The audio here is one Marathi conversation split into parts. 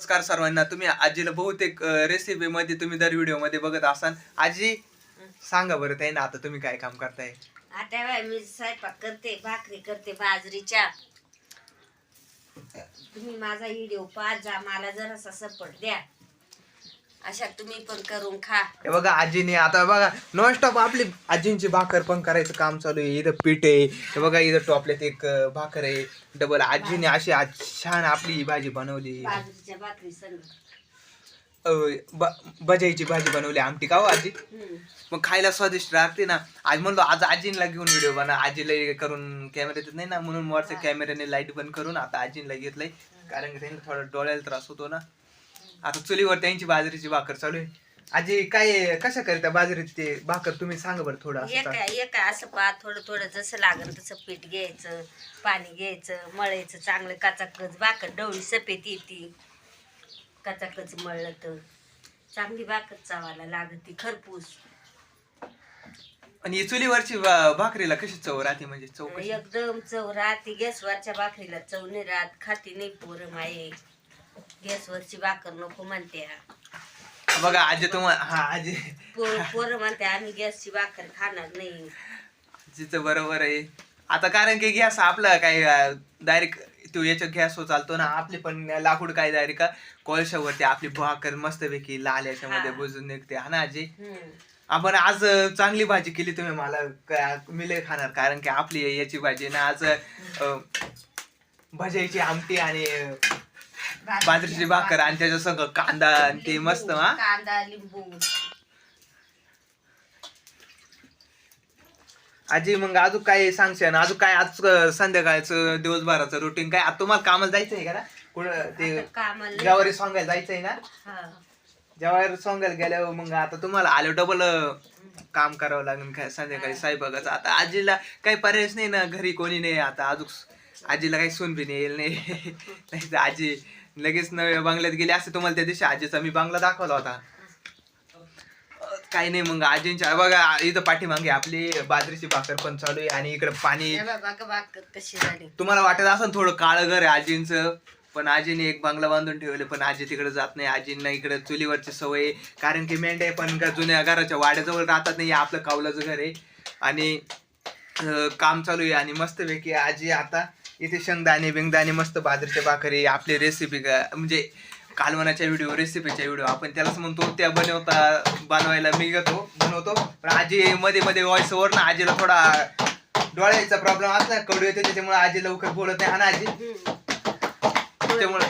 नमस्कार सर्वांना. तुम्ही आजीला बहुतेक रेसिपी मध्ये तुम्ही दर व्हिडिओमध्ये बघत असाल. आजी सांगा बरं ताई ना आता तुम्ही काय काम करताय? आता मी स्वयंपाक करते भाकरी करते बाजरीच्या. तुम्ही माझा व्हिडिओ पाहत जा मला जरासा सपोर्ट द्या. अशा तुम्ही पण करून खा. हे बघा आजीने आता बघा नॉनस्टॉप आपली आजींची भाकर पण करायचं काम चालू आहे. इथं पीठ आहे हे बघा इथं टोपल्यात एक अं, भाकर आहे. डबल आजीने अशी आज छान आपली ही भाजी बनवली. बाजरीच्या भाकरी संग अं, ब- भजाईची भाजी बनवली आमटी. का हो आजी? हम्म. मग खायला स्वादिष्ट लागते ना. आज म्हणलो आज आजींला घेऊन व्हिडिओ बना. आजीला हे करून कॅमेरा येत नाही ना म्हणून वरच्या कॅमेऱ्याने लाइट बंद करून आता आजींला घेतलंय. कारण की त्यांना थोडा डोळ्याला त्रास होतो ना. आता चुलीवर त्यांची बाजरीची भाकर चालू आहे. आजी काय कशा करता बाजरीची ते भाकर? तुम्ही सांगा बरं थोडं असं एक असं पहा थोडं थोडं जसं लागेल तसं पीठ घ्यायचं पाणी घ्यायचं मळायचं चांगलं काचाकच भाकर डवळी सफेद येते. काचाकच मळलं तर चांगली भाकर चावायला लागते खरपूस. आणि ही चुलीवरची भा- भाकरीला कशी चव राहते म्हणजे? चव कशी? एकदम चव राहते गॅसवरच्या भाकरीला चव नाही राहत खाती नाही पोरं माये. गॅसवरची भाकर नको म्हणते बघा आजी तुम्हाला हा आजी. पोर म्हणते आम्ही गॅसची भाकर खाणार नाही. आजीचं बरोबर आहे. आता कारण की गॅस आपला काय डायरेक्ट तो याच्या गॅस चालतो ना आपली पण लाकूड काय डायरेक्ट कोळशावरती आपली भाकर मस्तपैकी लाल याच्यामध्ये. बुजून निघते. हा ना आजी. आपण आज चांगली भाजी केली तुम्ही मला मी लय खाणार कारण की आपली याची भाजी ना आज अं, भजाईची आमटी आणि बाजरीची भाकर आणि त्याच्या सगळं कांदा आणि ते मस्त हा? कांदा लिंबू. आजी मग अजून काय सांगशाल? अजून काय आज संध्याकाळचं दिवसभराचं रुटीन काय? आता तुम्हाला कामाला जायचं आहे का ना? कुठं ते कामाला सांगायला जायचंय ना? हा. ज्यावारी सांगायला गेल्यावर मग आता तुम्हाला आलो डबल काम करावं लागेल काय संध्याकाळी स्वयंपाकाचं आता आजीला काही पर्यायच नाही ना घरी कोणी नाही. आता अजून आजीला काही सून बी नाही येईल नाही. नाही तर आजी लगेच नव्या बंगल्यात गेली असते तुम्हाला त्या दिवशी आजीचा मी बंगला दाखवला होता. काही नाही मग आजींच्या बघा इथं पाठीमागे आपली बाजरीची भाकर पण चालू आहे आणि इकडे पाणी. कशी झाली. तुम्हाला वाटत असं थोडं काळं घर आहे आजींचं पण आजीने एक बंगला बांधून ठेवले पण आजी तिकडे जात नाही. आजींना इकडे चुलीवरची सवय. कारण की मेंढ्या पण का जुन्या घराच्या वाड्याजवळ राहतात नाही आपलं कावलाचं घर आहे. आणि काम चालू आहे आणि मस्तपैकी आजी आता इथे शेंगदाणे बिंगदाणे मस्त बाजरीच्या भाकरी आपली रेसिपी म्हणजे कालवनाच्या व्हिडिओ रेसिपीच्या व्हिडिओ आपण त्यालाच म्हणतो त्या बनवता बनवायला मी घेतो बनवतो. पण आजी मध्ये मध्ये व्हॉइस ओव्हर ना आजीला थोडा डोळ्याचा प्रॉब्लेम असला कडू येते त्याच्यामुळे आजी लवकर बोलत नाही. हा ना आजी. त्याच्यामुळे-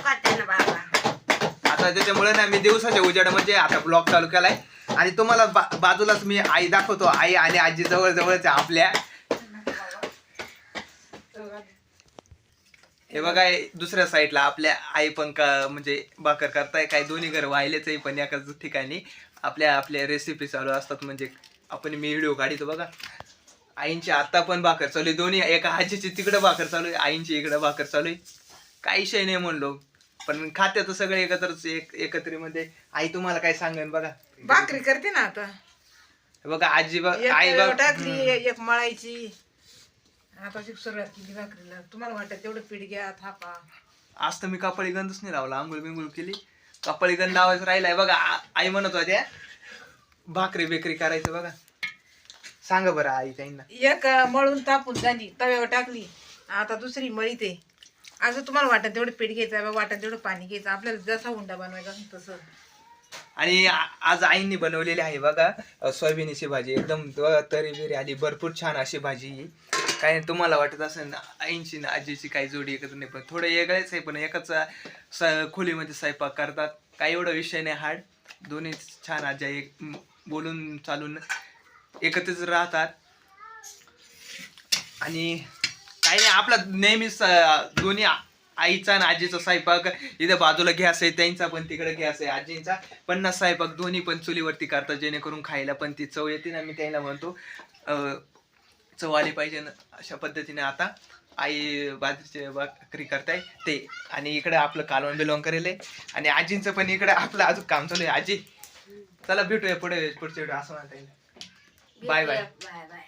आता त्याच्यामुळे ना मी दिवसाच्या उजेडामध्ये आता ब्लॉग चालू केलाय. आणि तुम्हाला बा- बाजूलाच मी आई दाखवतो. आई आणि आजी जवळ जवळच आपल्या. हे बघा दुसऱ्या साईडला आपल्या आई पण का म्हणजे भाकर करताय. काय दोन्ही घर वाहिलेच आहे पण एकाच ठिकाणी आपल्या आपल्या रेसिपी चालू असतात. म्हणजे आपण मी व्हिडिओ काढतो बघा. आईंची आता पण भाकर चालू आहे. दोन्ही एका आजीची तिकडं भाकर चालू आहे आईंची इकडं भाकर चालू आहे. काही विषय नाही म्हणलो. पण खात्याचं सगळं एकत्रच एक एकत्रीमध्ये. आई तुम्हाला काय सांगेन बघा. भाकरी करते ना आता. बघा आजी बघ आई बघ. टाकली एक मळायची. सुरुवात केली भाकरीला. तुम्हाला वाटत तेवढं पीठ घ्या थापा. आज तर मी कपाळी गंधच नाही लावला आंघोळ बिंगोळ केली. कपाळी गंध लावायचं राहिलाय बघा आ- आई म्हणत होत्या भाकरी बेकरी करायचं बघा. सांगा बरं आई त्यांना एक मळून तापून झाली तव्यावर टाकली. आता दुसरी मळी ते असं तुम्हाला वाटत तेवढं पीठ घ्यायचं वाटत तेवढं पाणी घ्यायचं आपल्याला जसा हुंडा बनवायचा असेल तसं. आणि आज आईंनी बनवलेली आहे बघा सोयाबीनची भाजी. एकदम तरी बिरी आली. भरपूर छान अशी भाजी काय तुम्हाला वाटत असेल आईंची ना आजीची काही जोडी एकत्र नाही पण थोडं वेगळेच आहे पण एकच स खोलीमध्ये स्वयंपाक करतात. काही एवढा विषय नाही हार्ड. दोन्ही छान आजी एक बोलून चालून एकत्रच राहतात. आणि काही नाही आपला नेहमीच दोन्ही आईचा आणि आजीचा स्वयंपाक. इथे बाजूला गॅस आहे त्यांचा पण तिकडे गॅस आहे आजींचा. पन्नास स्वयंपाक दोन्ही पण चुलीवरती करतात जेणेकरून खायला पण ती चव येते ना मी त्यांना म्हणतो. चव आली पाहिजे ना अशा पद्धतीने आता आई बाजरीचे भाकरी करताय ते. आणि इकडे आपलं कालवण बिलवण करेल. आणि आजींचं पण इकडे आपलं अजून काम चालू आहे. आजी चला भेटूया पुढे व्हिडिओ असं म्हणता येईल. Bye bye bye bye